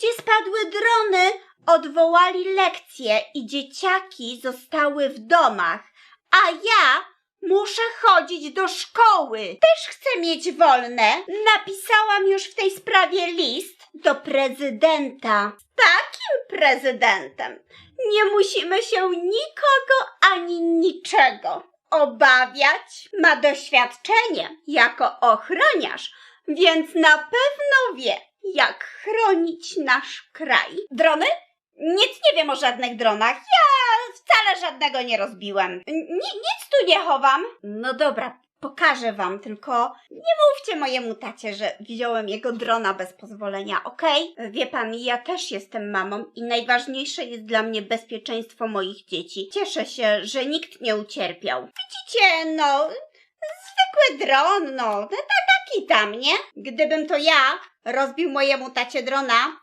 gdzie spadły drony, odwołali lekcje i dzieciaki zostały w domach, a ja muszę chodzić do szkoły. Też chcę mieć wolne. Napisałam już w tej sprawie list do prezydenta. Z takim prezydentem nie musimy się nikogo ani niczego obawiać. Ma doświadczenie jako ochroniarz, więc na pewno wie, jak chronić nasz kraj. Drony? Nic nie wiem o żadnych dronach. Ja wcale żadnego nie rozbiłem. Ni- nic tu nie chowam. No dobra, pokażę wam, tylko nie mówcie mojemu tacie, że wziąłem jego drona bez pozwolenia, okej? Wie pan, ja też jestem mamą i najważniejsze jest dla mnie bezpieczeństwo moich dzieci. Cieszę się, że nikt nie ucierpiał. Widzicie, no, zwykły dron, no, no ta- taki tam, nie? Gdybym to ja rozbił mojemu tacie drona,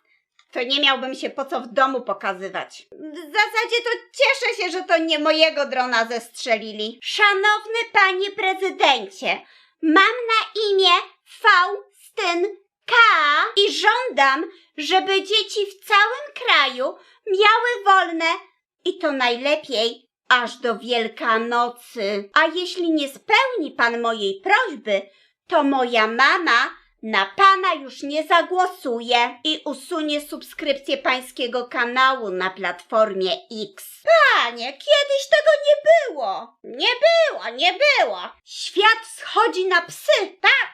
to nie miałbym się po co w domu pokazywać. W zasadzie to cieszę się, że to nie mojego drona zestrzelili. Szanowny panie prezydencie, mam na imię Faustyn K. i żądam, żeby dzieci w całym kraju miały wolne i to najlepiej aż do Wielkanocy. A jeśli nie spełni pan mojej prośby, to moja mama na pana już nie zagłosuje i usunie subskrypcję pańskiego kanału na platformie X. Panie, kiedyś tego nie było. Nie było, nie było. Świat schodzi na psy, tak?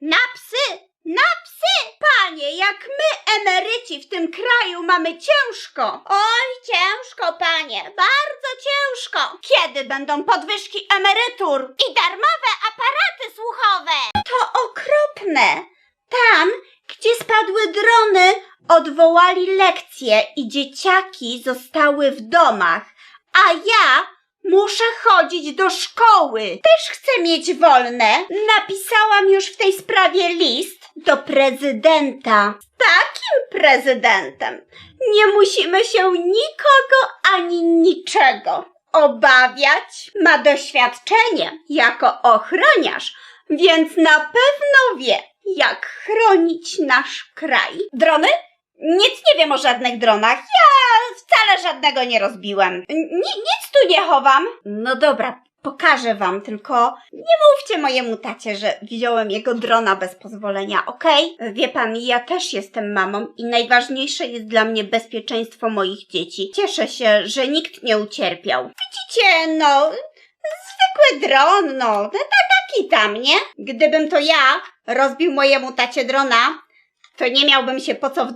Na psy, na psy. Panie, jak my emeryci w tym kraju mamy ciężko. Oj, ciężko, panie, bardzo ciężko. Kiedy będą podwyżki emerytur i darmowe aparaty słuchowe? Okropne. Tam, gdzie spadły drony, odwołali lekcje i dzieciaki zostały w domach, a ja muszę chodzić do szkoły. Też chcę mieć wolne. Napisałam już w tej sprawie list do prezydenta. Z takim prezydentem nie musimy się nikogo ani niczego obawiać. Ma doświadczenie jako ochroniarz, więc na pewno wie, jak chronić nasz kraj. Drony? Nic nie wiem o żadnych dronach. Ja wcale żadnego nie rozbiłem. Ni- nic tu nie chowam. No dobra, pokażę wam, tylko nie mówcie mojemu tacie, że wziąłem jego drona bez pozwolenia, okej? Wie pan, ja też jestem mamą i najważniejsze jest dla mnie bezpieczeństwo moich dzieci. Cieszę się, że nikt nie ucierpiał. Widzicie, no, zwykły dron, no, no ta- taki tam, nie? Gdybym to ja rozbił mojemu tacie drona, to nie miałbym się po co w